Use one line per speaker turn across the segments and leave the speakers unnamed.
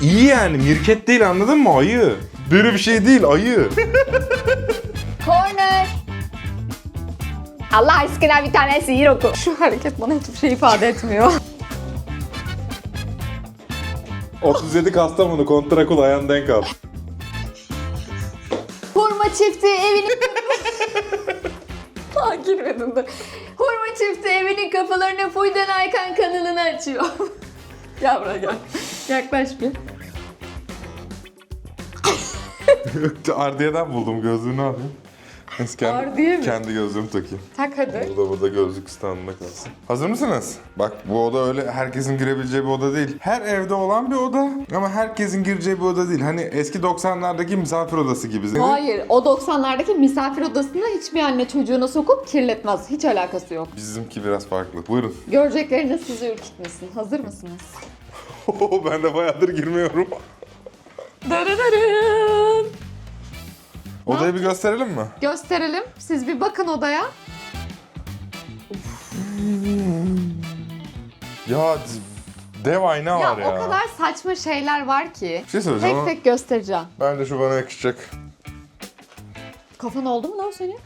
İyi yani mirket değil anladın mı ayı. Böyle bir şey değil ayı.
Corner. Allah aşkına bir tane sihir oku. Şu hareket bana hiçbir şey ifade etmiyor.
37 Kastamonu kontrakul ayağın denk al.
Hurma çifti evini... Aa girmedim dur. Hurma çifti evinin kapılarını Fuyden Aykan kanalını açıyor. gel buraya gel. Yaklaş bir.
Ardiye'den buldum gözlüğünü alayım. Neyse kendi,
Ardiye mi?
kendi gözlüğümü takayım.
Tak hadi.
Burada burada gözlük standında kalsın. Hazır mısınız? Bak bu oda öyle herkesin girebileceği bir oda değil. Her evde olan bir oda ama herkesin gireceği bir oda değil. Hani eski 90'lardaki misafir odası gibi.
Hayır, o 90'lardaki misafir odasına hiçbir anne çocuğunu sokup kirletmez. Hiç alakası yok.
Bizimki biraz farklı. Buyurun.
Görecekleriniz sizi ürkütmesin. Hazır mısınız?
ben de bayağıdır girmiyorum.
Darararın.
Odayı bir gösterelim mi?
Gösterelim. Siz bir bakın odaya.
Ya dev ayna
Ya,
var ya.
o kadar saçma şeyler var ki.
Bir şey söyleyeceğim
Tek
ama
tek göstereceğim.
bence şu bana yakışacak.
Kafan oldu mu lan senin?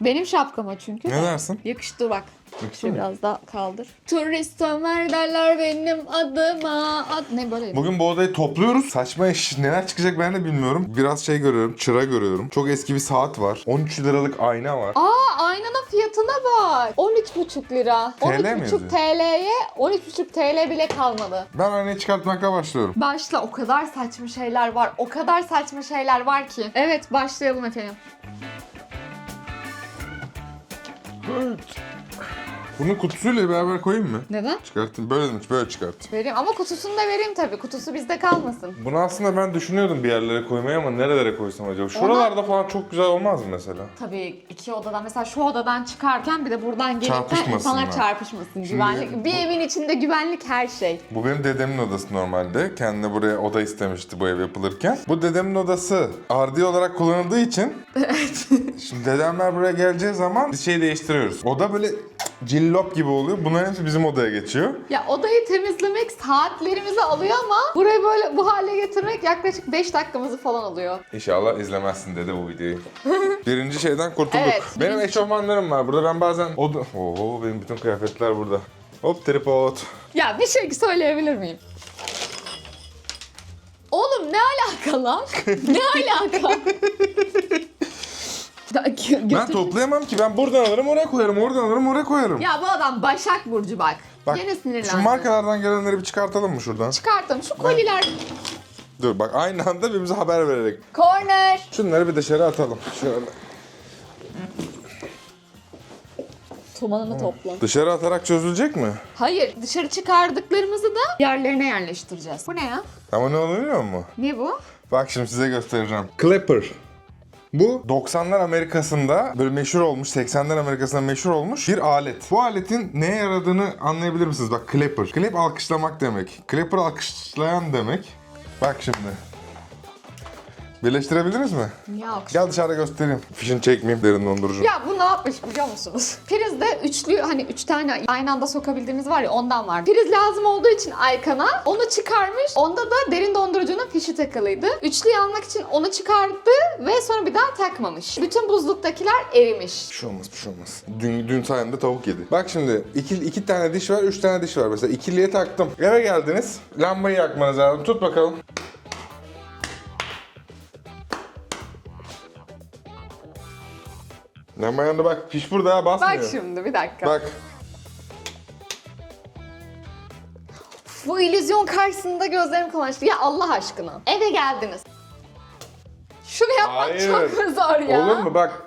Benim şapkama çünkü.
Ne dersin?
Yakıştı bak.
Mı?
biraz daha kaldır. Turist Ömer derler benim adıma. Ad... Ne böyle?
Bugün bu odayı topluyoruz. Saçma iş neler çıkacak ben de bilmiyorum. Biraz şey görüyorum, çıra görüyorum. Çok eski bir saat var. 13 liralık ayna var.
Aa aynanın fiyatına bak. 13,5 lira.
TL mi
13,5
yazıyor?
TL'ye 13,5 TL bile kalmadı.
Ben aynayı çıkartmakla başlıyorum.
Başla o kadar saçma şeyler var. O kadar saçma şeyler var ki. Evet başlayalım efendim.
Bunu kutusuyla beraber koyayım mı?
Neden?
Çıkartayım. Böyle mi? Böyle çıkart.
Vereyim ama kutusunu da vereyim tabii. Kutusu bizde kalmasın.
Bunu aslında ben düşünüyordum bir yerlere koymayı ama nerelere koysam acaba? Şuralarda falan çok güzel olmaz mı mesela?
Tabii iki odadan mesela şu odadan çıkarken bir de buradan gelirken insanlar çarpışmasın. Güvenlik. Bir evin içinde güvenlik her şey.
Bu benim dedemin odası normalde. Kendine buraya oda istemişti bu ev yapılırken. Bu dedemin odası ardi olarak kullanıldığı için Şimdi dedemler buraya geleceği zaman biz şey değiştiriyoruz. Oda böyle cillop gibi oluyor. Bunların hepsi bizim odaya geçiyor.
Ya odayı temizlemek saatlerimizi alıyor ama burayı böyle bu hale getirmek yaklaşık 5 dakikamızı falan alıyor.
İnşallah izlemezsin dede bu videoyu. Birinci şeyden kurtulduk.
Evet,
benim
birinci-
eşofmanlarım var. Burada ben bazen... Oda... Oo benim bütün kıyafetler burada. Hop tripod.
Ya bir şey söyleyebilir miyim? Oğlum ne alaka lan? ne alaka?
Ben toplayamam ki. Ben buradan alırım oraya koyarım. Oradan alırım oraya koyarım.
Ya bu adam Başak Burcu bak.
Bak
Yine sinirlendi.
şu markalardan gelenleri bir çıkartalım mı şuradan?
Çıkarttım. Şu koliler.
Dur bak aynı anda birbirimize haber vererek.
Corner.
Şunları bir dışarı atalım. Şöyle.
Tumanını topla.
Dışarı atarak çözülecek mi?
Hayır dışarı çıkardıklarımızı da yerlerine yerleştireceğiz. Bu ne ya?
Ama ne oluyor musun?
Ne bu?
Bak şimdi size göstereceğim. Clapper. Bu 90'lar Amerika'sında böyle meşhur olmuş, 80'ler Amerika'sında meşhur olmuş bir alet. Bu aletin neye yaradığını anlayabilir misiniz? Bak clapper. Clap alkışlamak demek. Clapper alkışlayan demek. Bak şimdi. Birleştirebildiniz mi?
Yok.
Gel dışarıda göstereyim. Fişini çekmeyeyim derin dondurucu.
Ya bu ne yapmış biliyor musunuz? Prizde üçlü hani üç tane aynı anda sokabildiğimiz var ya ondan var. Priz lazım olduğu için Aykan'a onu çıkarmış. Onda da derin dondurucunun fişi takılıydı. Üçlüyü almak için onu çıkardı ve sonra bir daha takmamış. Bütün buzluktakiler erimiş.
Bir şey olmaz, bir şey olmaz. Dün, dün sayemde tavuk yedi. Bak şimdi iki, iki tane diş var, üç tane diş var mesela. İkiliye taktım. Eve geldiniz. Lambayı yakmanız lazım. Tut bakalım. Lamba yanında bak. Piş burada ha, basmıyor.
Bak şimdi bir dakika.
Bak.
Bu illüzyon karşısında gözlerim kamaştı. Ya Allah aşkına. Eve geldiniz. Şunu yapmak
Hayır.
çok mu zor ya?
Olur mu? Bak.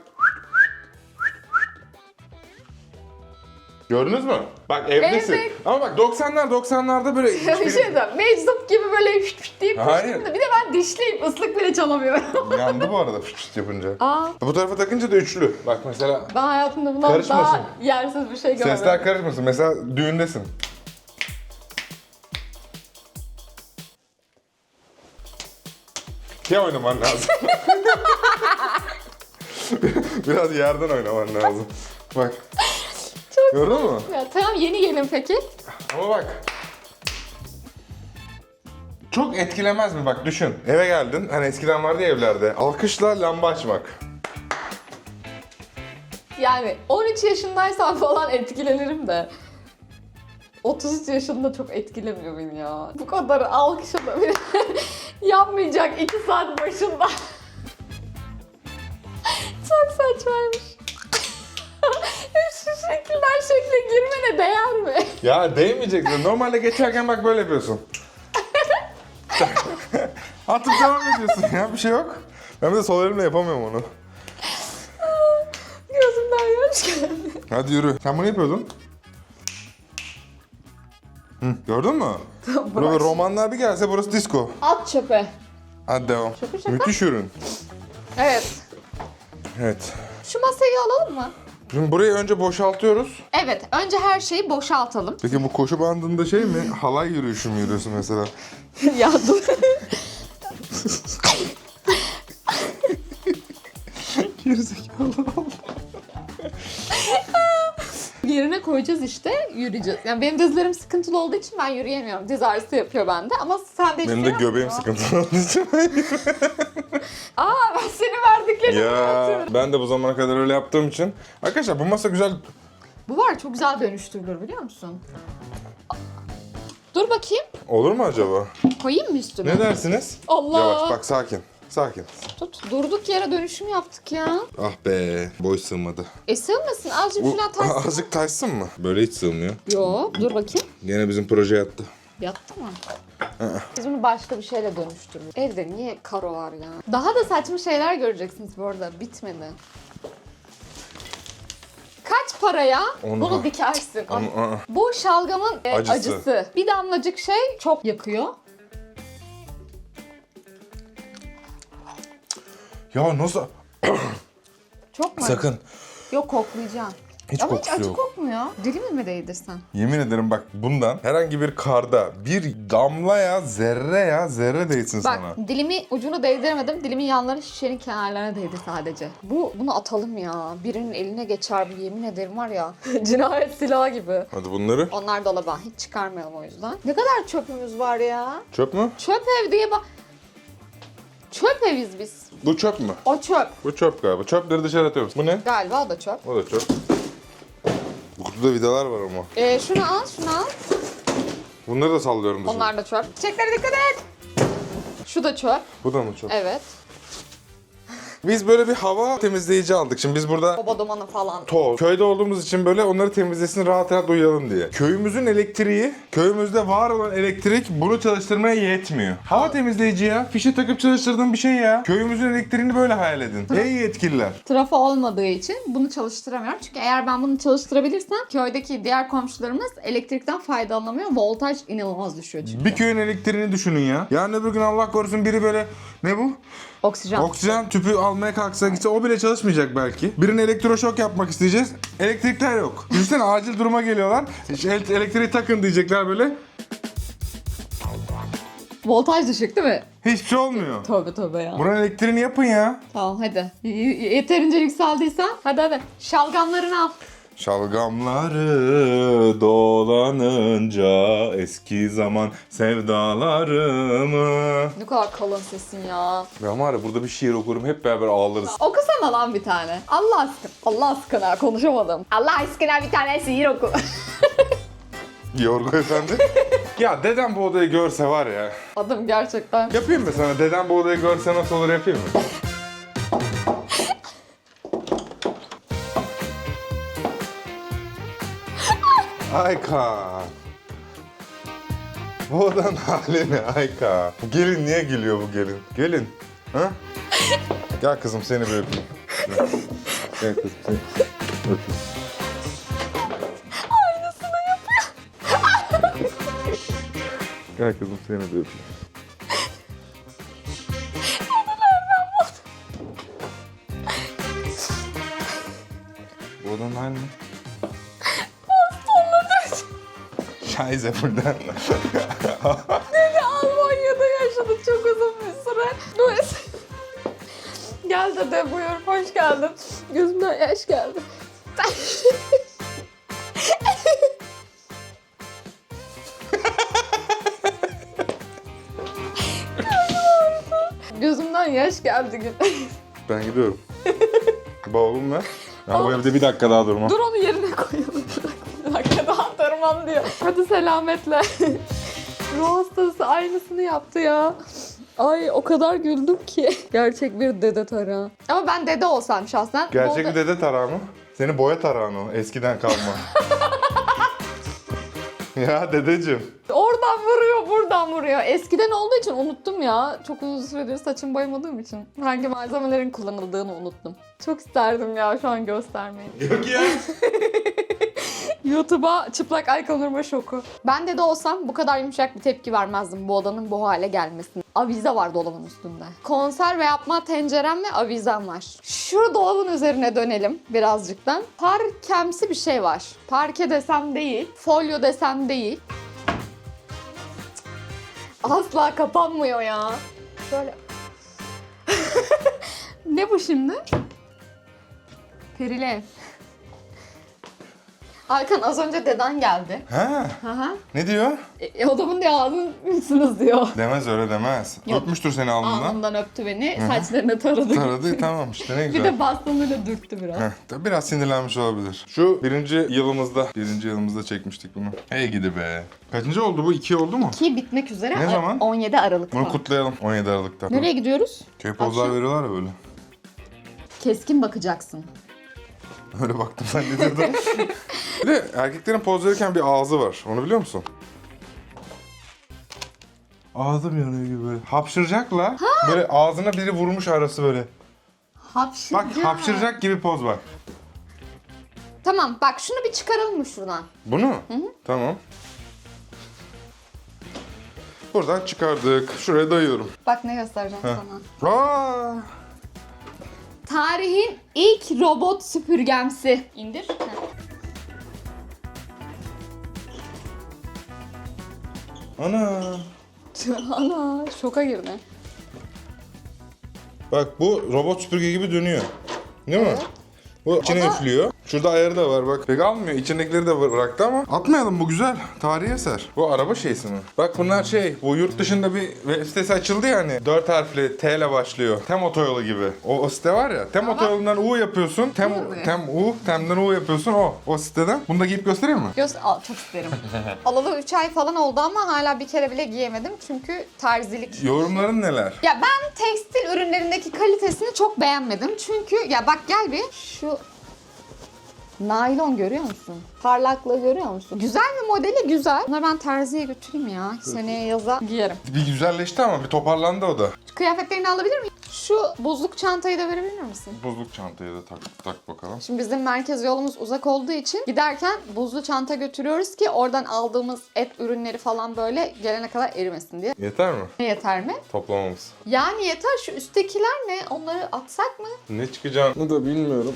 Gördünüz mü? Bak evdesin.
Evet.
Ama bak 90'lar 90'larda böyle...
bir şey diyeceğim. Meczup gibi böyle hüt hüt deyip
Hayır.
koştum da bir de ben dişliyim. ıslık bile çalamıyorum.
Yandı bu arada fıç fıç yapınca.
Aa,
Bu tarafa takınca da üçlü. Bak mesela
ben hayatımda bundan
Karışmasın.
daha yersiz bir şey görmedim.
Sesler karışmasın. Mesela düğündesin. Ya oynaman lazım. Biraz yerden oynaman lazım. Bak. Gördün mü?
Ya, tamam yeni gelin peki.
Ama bak. çok etkilemez mi? Bak düşün. Eve geldin. Hani eskiden vardı ya evlerde. Alkışla lamba açmak.
Yani 13 yaşındaysam falan etkilenirim de. 33 yaşında çok etkilemiyor beni ya. Bu kadar alkışa da beni yapmayacak 2 saat başında. çok saçmaymış. Girmene değer mi?
Ya değmeyeceksin. Normalde geçerken bak böyle yapıyorsun. Atıp devam ediyorsun ya. Bir şey yok. Ben bir de sol elimle yapamıyorum onu.
Gözümden yaş geldi.
Hadi yürü. Sen bunu yapıyordun. Hı, gördün mü? Böyle romanlar bir gelse burası disco.
At çöpe.
Hadi devam.
Şaka şaka.
Müthiş ürün.
Evet.
Evet.
Şu masayı alalım mı?
Şimdi burayı önce boşaltıyoruz.
Evet. Önce her şeyi boşaltalım.
Peki bu koşu bandında şey mi? Halay yürüyüşü mü yürüyorsun mesela?
ya dur.
Gerizekalı.
Yerine koyacağız işte yürüyeceğiz. Yani benim dizlerim sıkıntılı olduğu için ben yürüyemiyorum. Diz ağrısı yapıyor bende ama sen de
Benim de göbeğim sıkıntılı olduğu için.
Aa ben senin verdiklerini
ya
unutuyorum.
ben de bu zamana kadar öyle yaptığım için. Arkadaşlar bu masa güzel.
Bu var çok güzel dönüştürülür biliyor musun? Dur bakayım.
Olur mu acaba?
Koyayım mı üstüne?
Ne dersiniz?
Allah.
Yavaş bak sakin. Sakin.
Tut. Durduk yere dönüşüm yaptık ya.
Ah be boy sığmadı.
E sığmasın. Azıcık
Bu
şuna atarsın.
azıcık taşsın mı? Böyle hiç sığmıyor.
Yo dur bakayım.
Gene bizim proje yattı.
Yattı mı? Biz bunu başka bir şeyle dönüştürürüz. Evde niye karo var ya? Daha da saçma şeyler göreceksiniz bu arada. Bitmedi. Kaç paraya
Onu-
bunu dikersin?
Ama, aa.
Bu şalgamın e,
Acısı.
acısı. Bir damlacık şey çok yakıyor.
Ya nasıl?
Çok mu?
Sakın.
Yok koklayacağım.
Hiç
Ama hiç
kokusu
acı
yok.
kokmuyor. Dilimi mi değdirsen?
Yemin ederim bak bundan herhangi bir karda bir damla ya zerre ya zerre değsin
Bak
sana.
dilimi ucunu değdiremedim. Dilimin yanları şişenin kenarlarına değdi sadece. Bu bunu atalım ya. Birinin eline geçer bu yemin ederim var ya. Cinayet silahı gibi.
Hadi bunları.
Onlar dolaba hiç çıkarmayalım o yüzden. Ne kadar çöpümüz var ya.
Çöp mü?
Çöp ev diye bak. Çöp eviz biz.
Bu çöp mü?
O çöp.
Bu çöp galiba. Çöpleri dışarı atıyoruz. Bu ne?
Galiba o da çöp.
O da çöp. Bu kutuda vidalar var ama.
Ee, şunu al, şunu al.
Bunları da sallıyorum dışarı.
Onlar da çöp. Çiçeklere dikkat et. Şu da çöp.
Bu da mı çöp?
Evet.
Biz böyle bir hava temizleyici aldık. Şimdi biz burada
Baba dumanı falan.
toz. Köyde olduğumuz için böyle onları temizlesin rahat rahat uyuyalım diye. Köyümüzün elektriği, köyümüzde var olan elektrik bunu çalıştırmaya yetmiyor. Hava temizleyici ya. Fişe takıp çalıştırdığın bir şey ya. Köyümüzün elektriğini böyle hayal edin. Ey yetkililer.
Trafo olmadığı için bunu çalıştıramıyorum. Çünkü eğer ben bunu çalıştırabilirsem köydeki diğer komşularımız elektrikten faydalanamıyor. Voltaj inanılmaz düşüyor çünkü.
Bir köyün elektriğini düşünün ya. Yarın öbür gün Allah korusun biri böyle ne bu?
Oksijen.
Oksijen tüpü almaya kalksa gitse o bile çalışmayacak belki. Birine elektroşok yapmak isteyeceğiz. Elektrikler yok. Düşünsene acil duruma geliyorlar. İşte el- elektriği takın diyecekler böyle.
Voltaj düşük değil mi?
Hiçbir şey olmuyor.
Tövbe tövbe ya.
Buranın elektriğini yapın ya.
Tamam hadi. Y- y- yeterince yükseldiysen hadi hadi. Şalgamlarını al.
Şalgamları dolanınca eski zaman sevdalarımı.
Ne kadar kalın sesin ya.
Ben var ya burada bir şiir okurum hep beraber ağlarız.
Okusana lan bir tane. Allah aşkına. Allah aşkına konuşamadım. Allah aşkına bir tane şiir oku.
Yorgu efendi. ya dedem bu odayı görse var ya.
Adım gerçekten.
Yapayım mı sana? Dedem bu odayı görse nasıl olur yapayım mı? Ayka. Bu odanın hali ne Ayka? Bu gelin niye gülüyor bu gelin? Gelin. Ha? Gel kızım seni bir öpeyim. Gel, kızım seni öpeyim. Gel kızım seni bir öpeyim. Scheiße buradan.
Almanya'da yaşadı çok uzun bir süre. Neyse. Gel dede buyur hoş geldin. Gözümden yaş geldi. Gözümden yaş geldi. Gül.
Ben gidiyorum. Bavulum ver. Ya bu evde bir dakika daha durma.
Dur onu yerine koyalım. Tırmam diyor. Hadi selametle. Ruh hastası aynısını yaptı ya. Ay o kadar güldüm ki. Gerçek bir dede tarağı. Ama ben dede olsam şahsen.
Gerçek bir dede tarağı mı? Senin boya tarağın o. Eskiden kalma. ya dedeciğim.
Oradan vuruyor, buradan vuruyor. Eskiden olduğu için unuttum ya. Çok uzun süredir saçımı boyamadığım için. Hangi malzemelerin kullanıldığını unuttum. Çok isterdim ya şu an göstermeyi.
Yok ya.
YouTube'a çıplak Aykan Urma şoku. Ben de de olsam bu kadar yumuşak bir tepki vermezdim bu odanın bu hale gelmesine. Avize var dolabın üstünde. Konserve yapma tencerem ve avizem var. Şu dolabın üzerine dönelim birazcıktan. Parkemsi bir şey var. Parke desem değil, folyo desem değil. Asla kapanmıyor ya. Böyle. ne bu şimdi? Perilev. Hakan az önce deden geldi.
Ha,
Aha.
ne diyor?
E, odamın diye ağzınızsınız diyor.
Demez öyle demez.
Yok.
Öpmüştür seni alnından.
Alnından öptü beni, saçlarını taradı.
Taradı tamam işte ne
Bir
güzel.
de bastonuyla dürttü biraz.
Heh, tabii biraz sinirlenmiş olabilir. Şu birinci yılımızda, birinci yılımızda çekmiştik bunu. Hey gidi be. Kaçıncı oldu bu? İki oldu mu?
Ki bitmek üzere
Ne zaman?
17 Aralık'ta.
Bunu kutlayalım 17 Aralık'ta.
Nereye gidiyoruz?
Köy pozlar veriyorlar ya böyle.
Keskin bakacaksın.
Öyle baktım dedin? bir de erkeklerin poz verirken bir ağzı var. Onu biliyor musun? Ağzım yanıyor gibi böyle. Hapşıracakla böyle ağzına biri vurmuş arası böyle.
Hapşıracak.
Bak hapşıracak gibi poz var.
Tamam bak şunu bir çıkaralım mı şuradan?
Bunu? Tamam. Buradan çıkardık. Şuraya dayıyorum.
Bak ne göstereceğim sana.
Aa!
Tarihin ilk robot süpürgemsi. İndir. Heh.
Ana!
Ana şoka girdi.
Bak bu robot süpürge gibi dönüyor. Değil mi? Bu içine üflüyor. Şurada ayarı da var bak. Pek almıyor. İçindekileri de bıraktı ama. Atmayalım bu güzel. Tarihi eser. Bu araba şeysi mi? Bak bunlar şey. Bu yurt dışında bir web sitesi açıldı ya hani. Dört harfli T ile başlıyor. Tem otoyolu gibi. O, o site var ya. Tem otoyolundan U yapıyorsun. Tem, tem U. Tem'den U yapıyorsun. O. O siteden. Bunu da giyip göstereyim mi?
Göz al çok isterim. Alalı 3 ay falan oldu ama hala bir kere bile giyemedim çünkü terzilik.
Yorumların neler?
Ya ben tekstil ürünlerindeki kalitesini çok beğenmedim. Çünkü ya bak gel bir şu naylon görüyor musun? Parlaklığı görüyor musun? Güzel bir modeli güzel. Bunları ben terziye götüreyim ya. Seneye yaza giyerim.
Bir güzelleşti ama bir toparlandı o da.
Kıyafetlerini alabilir miyim? Şu buzluk çantayı da verebilir misin?
Buzluk çantaya da tak, tak bakalım.
Şimdi bizim merkez yolumuz uzak olduğu için giderken buzlu çanta götürüyoruz ki oradan aldığımız et ürünleri falan böyle gelene kadar erimesin diye.
Yeter mi?
Yeter mi?
Toplamamız.
Yani yeter şu üsttekiler ne? Onları atsak mı?
Ne çıkacağını da bilmiyorum.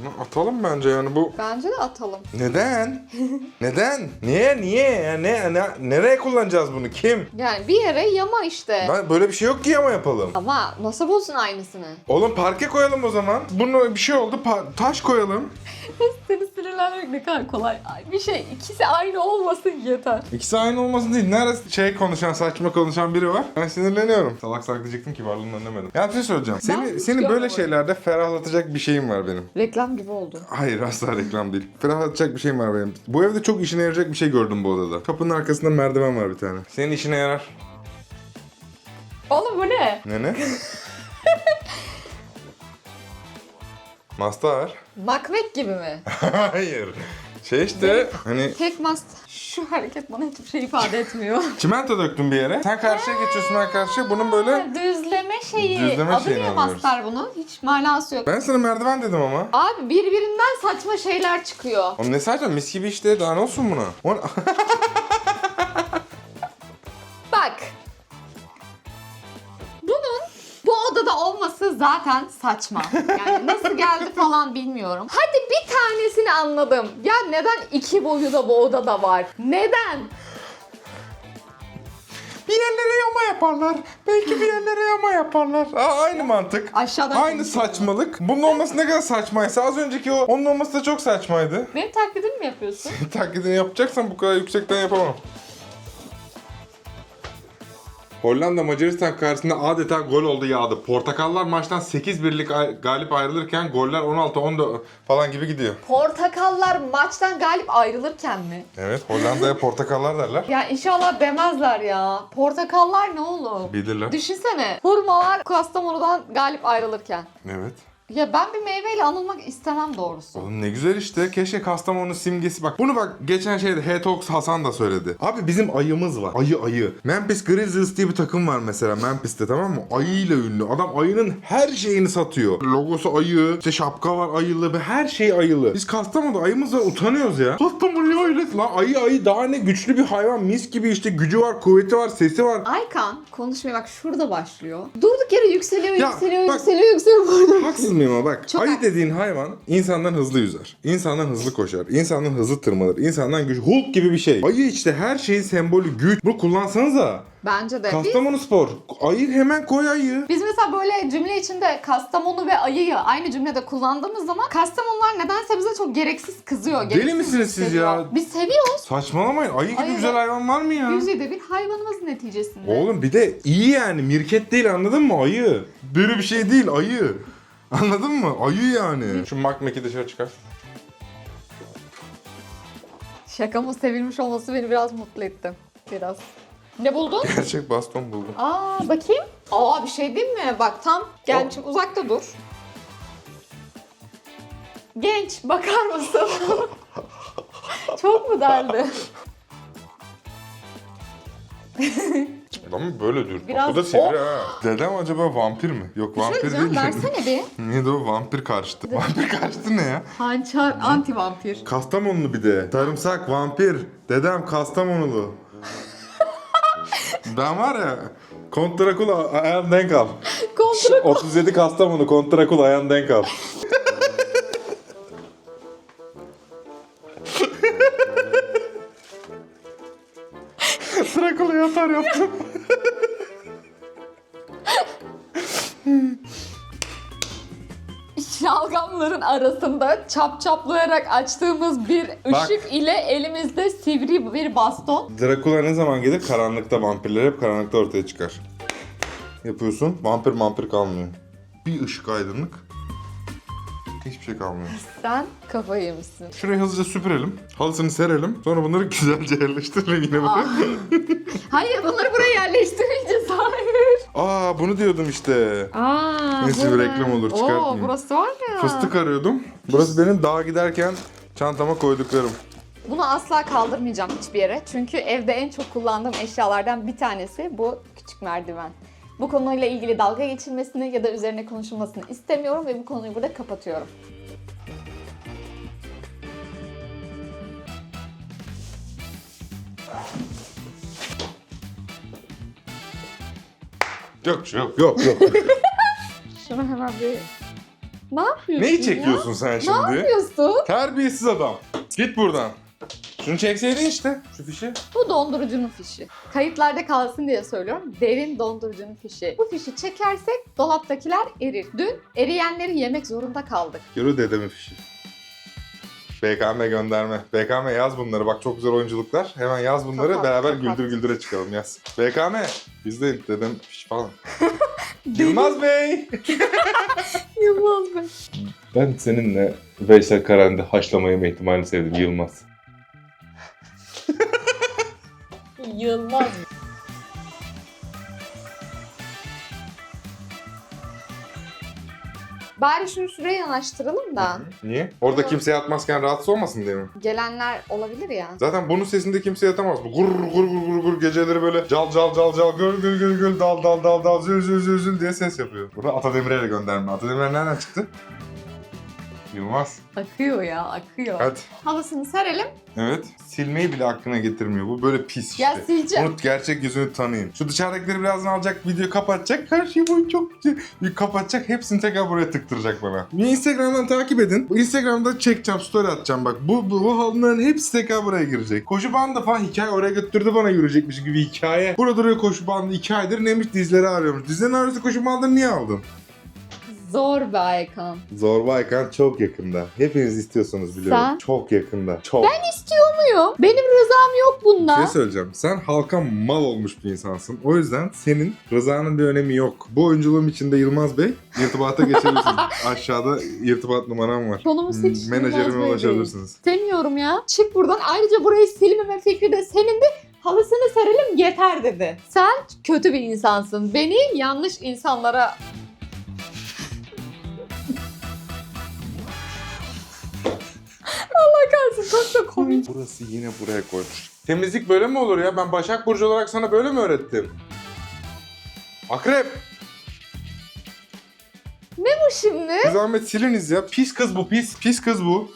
Bunu atalım bence yani bu.
Bence de atalım.
Neden? Neden? Niye? Niye? Ya ne, ne, nereye kullanacağız bunu? Kim?
Yani bir yere yama işte.
Ben böyle bir şey yok ki ama yapalım.
Ama nasıl bulsun aynısını?
Oğlum parke koyalım o zaman. Bunu bir şey oldu pa- taş koyalım.
Seni sinirlenmek ne kadar kolay. Ay, Bir şey ikisi aynı olmasın yeter.
İkisi aynı olmasın değil. Nerede şey konuşan, saçma konuşan biri var. Ben sinirleniyorum. Salak salak diyecektim ki varlığını önlemedim. Ya bir şey söyleyeceğim. Seni,
hiç
seni böyle
görmedim.
şeylerde ferahlatacak bir şeyim var benim.
Reklam gibi oldu.
Hayır asla reklam değil. Ferahlatacak bir şeyim var benim. Bu evde çok işine yarayacak bir şey gördüm bu odada. Kapının arkasında merdiven var bir tane. Senin işine yarar.
Oğlum bu ne?
Ne ne? Mastar.
Makbet gibi mi?
Hayır. Şey işte hani
Tek mast. Şu hareket bana hiçbir şey ifade etmiyor.
çimento döktüm bir yere. Sen karşıya geçiyorsun ben karşıya. Bunun böyle...
Düzleme şeyi.
Düzleme
Adı
şeyini
niye
alıyoruz.
mastar bunun? Hiç manası yok.
Ben sana merdiven dedim ama.
Abi birbirinden saçma şeyler çıkıyor.
Oğlum ne saçma mis gibi işte daha ne olsun buna? O-
Bak. Bunun bu odada olması zaten saçma. Yani nasıl geldi falan bilmiyorum. Hadi bir tanesini anladım. Ya neden iki boyu da bu odada var? Neden?
Bir yerlere yama yaparlar. Belki bir yerlere yama yaparlar. Aa, aynı mantık.
Aşağıdan
Aynı saçmalık. Bunun olması ne kadar saçmaysa az önceki o onun olması da çok saçmaydı.
Benim taklidimi mi yapıyorsun?
Taklidini yapacaksan bu kadar yüksekten yapamam. Hollanda Macaristan karşısında adeta gol oldu yağdı. Portakallar maçtan 8 birlik ay- galip ayrılırken goller 16-14 falan gibi gidiyor.
Portakallar maçtan galip ayrılırken mi?
Evet Hollanda'ya portakallar derler.
Ya inşallah demezler ya. Portakallar ne oğlum?
Bilirler.
Düşünsene. Hurmalar Kastamonu'dan galip ayrılırken.
Evet.
Ya ben bir meyveyle anılmak istemem doğrusu.
Oğlum ne güzel işte. Keşke Kastamonu simgesi. Bak bunu bak geçen şeyde Hetox Hasan da söyledi. Abi bizim ayımız var. Ayı ayı. Memphis Grizzlies diye bir takım var mesela Memphis'te tamam mı? Ayıyla ünlü. Adam ayının her şeyini satıyor. Logosu ayı, işte şapka var ayılı ve her şey ayılı. Biz Kastamonu'da ayımız var utanıyoruz ya. Kastamonu öyle. Lan ayı ayı daha ne güçlü bir hayvan. Mis gibi işte gücü var, kuvveti var, sesi var.
Aykan konuşmaya bak şurada başlıyor. Durduk yere yükseliyor,
Ya,
yükseliyor,
bak-
yükseliyor, yükseliyor.
Haksız mıyım ama bak.
Çok
ayı dediğin hayvan insandan hızlı yüzer. İnsandan hızlı koşar. insandan hızlı tırmanır. insandan güç. Hulk gibi bir şey. Ayı işte her şeyin sembolü güç. Bunu kullansanıza.
Bence de.
Kastamonu Spor. Ayı hemen koy ayı.
biz mesela böyle cümle içinde Kastamonu ve ayıyı aynı cümlede kullandığımız zaman Kastamonular nedense bize çok gereksiz kızıyor.
Deli
gereksiz
misiniz siz
hissediyor.
ya?
Biz seviyoruz.
Saçmalamayın. Ayı gibi
Ayı
güzel
da-
hayvan var mı ya?
Yüzeyde bir hayvanımız neticesinde.
Oğlum bir de iyi yani. Mirket değil anladın mı? Ayı. Böyle bir şey değil ayı. Anladın mı? Ayı yani. Şu Mac dışarı çıkar.
Şakamın sevilmiş olması beni biraz mutlu etti. Biraz. Ne buldun?
Gerçek baston buldum.
Aa bakayım. Aa bir şey değil mi? Bak tam gençim uzakta dur. Genç bakar mısın? Çok mu derdi?
Adamı böyle dür.
Biraz-
Bu da sivri ha. Dedem acaba vampir mi? Yok vampir
Şöyle
değil.
versene bir.
Neydi o? Vampir karşıtı. Vampir karşıtı ne ya?
Hançer anti vampir.
Kastamonulu bir de. Sarımsak, vampir. Dedem Kastamonulu. ben var ya Kont Drakula ayağın denk al.
Kontra
37 Kastamonu Kont Drakula ayağın denk al. Drakula yatar yaptım.
Şalgamların arasında çap çaplayarak açtığımız bir
Bak.
ışık ile elimizde sivri bir baston.
Drakula ne zaman gelir? Karanlıkta vampirler hep karanlıkta ortaya çıkar. Yapıyorsun, vampir vampir kalmıyor. Bir ışık aydınlık. Hiçbir şey kalmıyor.
Sen kafayı yemişsin.
Şurayı hızlıca süpürelim. Halısını serelim. Sonra bunları güzelce yerleştirelim yine buraya.
Hayır bunları buraya yerleştirmeyeceğiz. Hayır.
Aa bunu diyordum işte.
Aa,
Neyse, bir reklam olur,
Oo,
çıkartmayayım.
burası var ya.
Fıstık arıyordum. Burası benim dağa giderken çantama koyduklarım.
Bunu asla kaldırmayacağım hiçbir yere. Çünkü evde en çok kullandığım eşyalardan bir tanesi bu küçük merdiven. Bu konuyla ilgili dalga geçilmesini ya da üzerine konuşulmasını istemiyorum ve bu konuyu burada kapatıyorum.
Yok yok yok yok.
Şunu hemen bir... Ne yapıyorsun
Neyi
ya?
çekiyorsun sen
Ne
şimdi?
yapıyorsun?
Terbiyesiz adam. Git buradan. Şunu çekseydin işte şu fişi.
Bu dondurucunun fişi. Kayıtlarda kalsın diye söylüyorum. Derin dondurucunun fişi. Bu fişi çekersek dolaptakiler erir. Dün eriyenleri yemek zorunda kaldık.
Yürü dedemin fişi. BKM gönderme. BKM yaz bunları. Bak çok güzel oyunculuklar. Hemen yaz bunları.
Kapat,
beraber
kapat.
güldür güldüre çıkalım yaz. BKM. Bizde dedem fiş falan. Yılmaz Bey.
Yılmaz Bey.
Ben seninle Veysel Karan'da haşlama yeme ihtimalini sevdim Yılmaz.
Yılmaz Bari şunu şuraya yanaştıralım da
Niye? Orada
Ama-
kimse yatmazken rahatsız olmasın diye mi?
gelenler olabilir ya.
Zaten bunun sesinde kimse yatamaz. Bu gur gur gur gur gur geceleri böyle cal cal cal cal gül gül gül gül dal dal dal dal zül zül zül zül diye ses yapıyor. Burada Atademir'e gönderme. Atademir nereden çıktı? Yılmaz.
Akıyor ya akıyor.
Hadi.
Havasını serelim.
Evet. Silmeyi bile aklına getirmiyor. Bu böyle pis işte.
Ya sileceğim.
Unut gerçek yüzünü tanıyın. Şu dışarıdakileri birazdan alacak, videoyu kapatacak. Her şey bu çok güzel. Bir kapatacak, hepsini tekrar buraya tıktıracak bana. Bir Instagram'dan takip edin. Bu Instagram'da çekeceğim, story atacağım bak. Bu, bu, bu halıların hepsi tekrar buraya girecek. Koşu bandı falan hikaye oraya götürdü bana yürüyecekmiş gibi hikaye. Burada duruyor koşu bandı iki aydır neymiş dizleri ağrıyormuş. Dizlerin ağrıyorsa koşu bandını niye aldın?
Zor bir Aykan.
Zorba Aykan çok yakında. Hepiniz istiyorsunuz biliyorum.
Sen?
Çok yakında. Çok.
İstiyor muyum? Benim rızam yok
Bir
bunda.
şey söyleyeceğim. Sen halka mal olmuş bir insansın. O yüzden senin rızanın bir önemi yok. Bu oyunculuğum içinde Yılmaz Bey irtibata geçebilirsiniz. Aşağıda irtibat numaram var.
Konumuz hiç Yılmaz
Menajerime ulaşabilirsiniz.
İstemiyorum ya. Çık buradan. Ayrıca burayı silmeme fikri de senin de halısını serelim yeter dedi. Sen kötü bir insansın. Beni yanlış insanlara... Allah kahretsin çok da komik.
Burası yine buraya koymuş. Temizlik böyle mi olur ya? Ben Başak Burcu olarak sana böyle mi öğrettim? Akrep!
Bu şimdi
zahmet siliniz ya. Pis kız bu pis. Pis kız bu.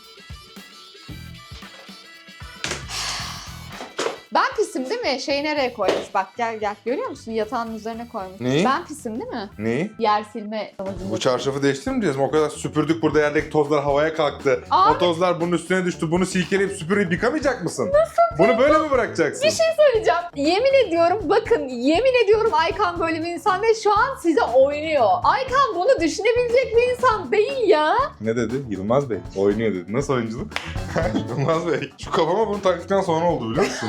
Pisim değil mi? Şeyi nereye koymuş? Bak gel gel. Görüyor musun? Yatağın üzerine koymuş.
Neyi?
Ben pisim değil mi?
Neyi?
Yer silme.
Bu çarşafı değiştirir mi diyorsun? O kadar süpürdük burada yerdeki tozlar havaya kalktı.
Abi.
O tozlar bunun üstüne düştü. Bunu silkeleyip süpürüp yıkamayacak mısın? Bunu böyle mi bırakacaksın?
Bir şey söyleyeceğim. Yemin ediyorum bakın yemin ediyorum Aykan böyle bir insan değil. Şu an size oynuyor. Aykan bunu düşünebilecek bir insan değil ya.
Ne dedi? Yılmaz Bey. Oynuyor dedi. Nasıl oyunculuk? Yılmaz Bey. Şu kafama bunu taktıktan sonra oldu biliyor musun?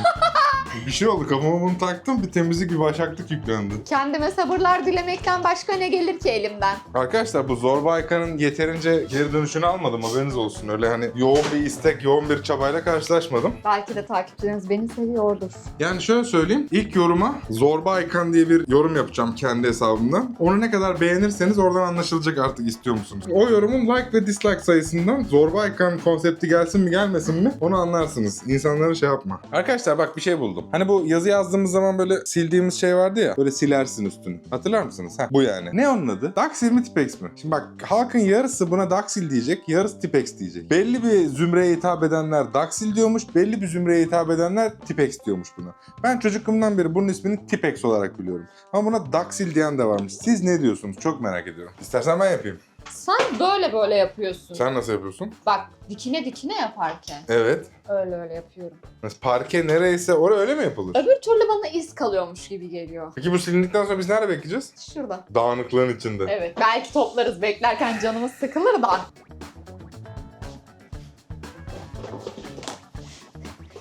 bir şey oldu. Kafama bunu taktım. Bir temizlik, bir başaklık yüklendi.
Kendime sabırlar dilemekten başka ne gelir ki elimden?
Arkadaşlar bu Zorba Aykan'ın yeterince geri dönüşünü almadım. Haberiniz olsun. Öyle hani yoğun bir istek, yoğun bir çabayla karşılaşmadım.
Belki de takipçileriniz beni seviyordur.
Yani şöyle söyleyeyim. İlk yoruma Zorba Aykan diye bir yorum yapacağım kendi hesabımdan. Onu ne kadar beğenirseniz oradan anlaşılacak artık istiyor musunuz? O yorumun like ve dislike sayısından Zorba Aykan konsepti gelsin mi gelmesin mi onu anlarsınız. İnsanları şey yapma. Arkadaşlar bak bir şey buldum. Hani bu yazı yazdığımız zaman böyle sildiğimiz şey vardı ya. Böyle silersin üstünü. Hatırlar mısınız? Heh, bu yani. Ne onun adı? Daxil mi Tipex mi? Şimdi bak halkın yarısı buna Daxil diyecek, yarısı Tipex diyecek. Belli bir zümreye hitap edenler Daxil diyormuş, belli bir zümreye hitap edenler Tipex diyormuş buna. Ben çocukluğumdan beri bunun ismini Tipex olarak biliyorum. Ama buna Daxil diyen de varmış. Siz ne diyorsunuz? Çok merak ediyorum. İstersen ben yapayım.
Sen böyle böyle yapıyorsun.
Sen nasıl yapıyorsun?
Bak dikine dikine yaparken.
Evet.
Öyle öyle yapıyorum.
Mesela Parke nereyse oraya öyle mi yapılır?
Öbür türlü bana iz kalıyormuş gibi geliyor.
Peki bu silindikten sonra biz nerede bekleyeceğiz?
Şurada.
Dağınıklığın içinde.
Evet. Belki toplarız beklerken canımız sıkılır da.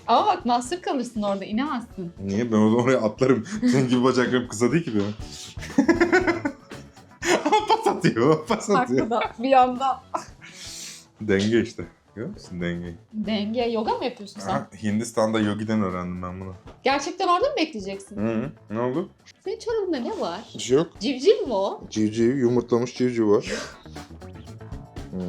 Ama bak mahsur kalırsın orada inemezsin.
Niye? Ben o zaman oraya atlarım. Senin gibi bacaklarım kısa değil ki benim. atıyor, pas atıyor.
Haklı da bir anda.
Denge işte. Görüyor musun dengeyi?
Denge yoga mı yapıyorsun sen?
Aha, Hindistan'da yogi'den öğrendim ben bunu.
Gerçekten orada mı bekleyeceksin?
Hı Ne oldu?
Senin çorabında ne var?
Bir şey yok.
Civciv mi o?
Civciv, yumurtlamış civciv var. Hı.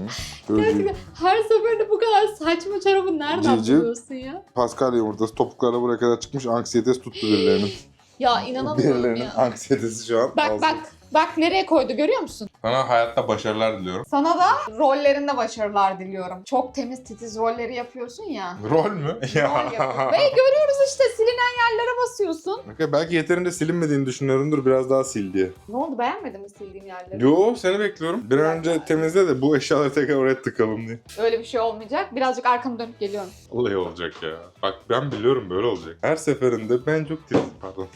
Böyle
Gerçekten her seferinde bu kadar saçma çorabı nereden
Civciv.
buluyorsun ya?
Paskalya yumurtası topuklarla buraya kadar çıkmış anksiyetesi tuttu birilerinin.
Ya inanamıyorum
Birilerinin
ya.
anksiyetesi şu an.
Bak
ağzı.
bak bak nereye koydu görüyor musun?
Sana hayatta başarılar diliyorum.
Sana da rollerinde başarılar diliyorum. Çok temiz titiz rolleri yapıyorsun ya.
Rol mü?
Rol yapıyorsun. Ve görüyoruz işte silinen yerlere basıyorsun.
Okey, belki yeterince silinmediğini düşünüyorumdur biraz daha sil diye.
Ne oldu beğenmedin mi sildiğim yerleri?
Yo seni bekliyorum. Bir an önce temizle de bu eşyaları tekrar oraya tıkalım diye.
Öyle bir şey olmayacak. Birazcık arkamı dönüp geliyorum.
Olay olacak ya. Bak ben biliyorum böyle olacak. Her seferinde ben çok titiz, pardon.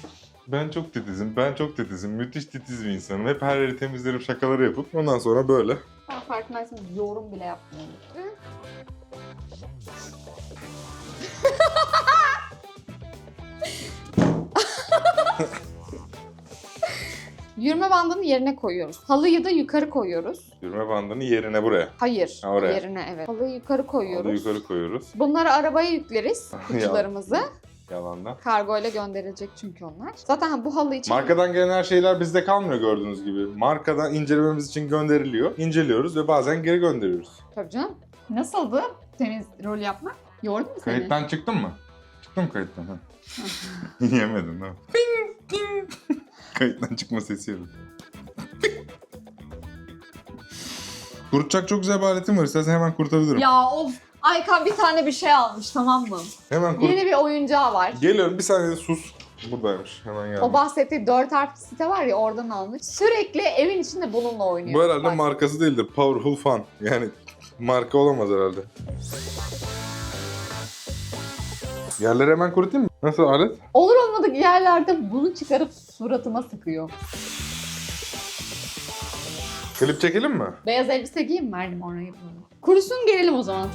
Ben çok titizim, ben çok titizim, müthiş titiz bir insanım. Hep her yeri temizlerim, şakaları yapıp ondan sonra böyle.
Ben farkındaysanız yorum bile yapmıyorum. Yürüme bandını yerine koyuyoruz. Halıyı da yukarı koyuyoruz.
Yürüme bandını yerine buraya.
Hayır,
Ha, oraya.
yerine evet. Halıyı yukarı koyuyoruz.
Onu yukarı koyuyoruz.
Bunları arabaya yükleriz, kutularımızı.
Yalandan.
Kargo ile gönderilecek çünkü onlar. Zaten bu halı için...
Markadan gelen her şeyler bizde kalmıyor gördüğünüz gibi. Markadan incelememiz için gönderiliyor. İnceliyoruz ve bazen geri gönderiyoruz.
Tabii canım. Nasıldı temiz rol yapmak? Yordu mu seni?
Kayıttan çıktın mı? Çıktın mı kayıttan? Ha. Yemedin ha. Ping, ping. Kayıttan çıkma sesi yedim. Kurutacak çok güzel bir aletim var. İstersen hemen kurutabilirim.
Ya of! Aykan bir tane bir şey almış tamam mı?
Hemen kurut.
Yeni bir oyuncağı var.
Geliyorum bir saniye sus. Buradaymış. Hemen geldim.
O bahsettiği 4 harfli site var ya oradan almış. Sürekli evin içinde bununla oynuyor.
Bu herhalde
Bak.
markası değildir. Powerful Fun. Yani marka olamaz herhalde. Yerleri hemen kurutayım mı? Nasıl alet?
Olur olmadık yerlerde bunu çıkarıp suratıma sıkıyor.
Klip çekelim mi?
Beyaz elbise giyeyim mi Erdem oraya bunu? Kurusun gelelim o zaman.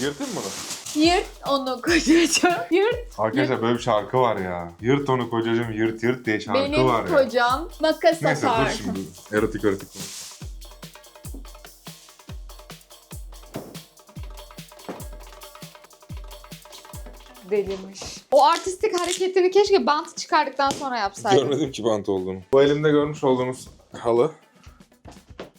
Yırtayım mı bunu?
Yırt onu kocacığım. Yırt
Arkadaşlar böyle bir şarkı var ya. Yırt onu kocacığım yırt yırt diye şarkı
benim
var ya.
kocam makas
Neyse dur
atar.
şimdi. Erotik erotik.
Delirmiş. O artistik hareketini keşke bantı çıkardıktan sonra yapsaydım.
Görmedim ki bant olduğunu. Bu elimde görmüş olduğunuz halı.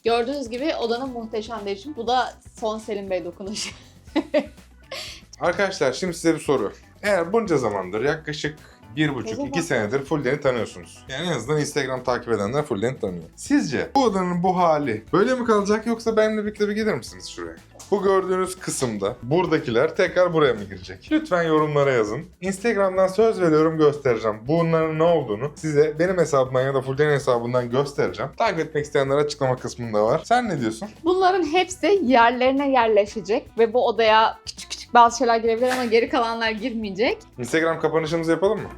Gördüğünüz gibi odanın muhteşem değişim. Bu da son Selim Bey dokunuşu.
Arkadaşlar şimdi size bir soru. Eğer bunca zamandır yaklaşık bir buçuk, iki senedir Fulden'i tanıyorsunuz. Yani en azından Instagram takip edenler Fulden'i tanıyor. Sizce bu odanın bu hali böyle mi kalacak yoksa benimle birlikte bir gelir misiniz şuraya? Bu gördüğünüz kısımda buradakiler tekrar buraya mı girecek? Lütfen yorumlara yazın. Instagram'dan söz veriyorum göstereceğim. Bunların ne olduğunu size benim hesabımdan ya da Fulden'in hesabından göstereceğim. Takip etmek isteyenler açıklama kısmında var. Sen ne diyorsun?
Bunların hepsi yerlerine yerleşecek ve bu odaya küçük küçük bazı şeyler girebilir ama geri kalanlar girmeyecek.
Instagram kapanışımızı yapalım mı?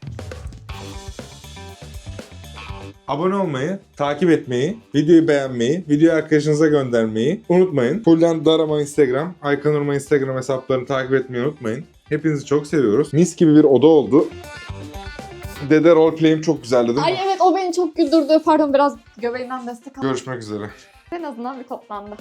Abone olmayı, takip etmeyi, videoyu beğenmeyi, videoyu arkadaşınıza göndermeyi unutmayın. Fulden Darama Instagram, Aykan Urma Instagram hesaplarını takip etmeyi unutmayın. Hepinizi çok seviyoruz. Mis gibi bir oda oldu. Dede roleplay'im çok güzeldi değil mi?
Ay evet o beni çok güldürdü. Pardon biraz göbeğimden destek aldım.
Görüşmek üzere.
En azından bir toplandı.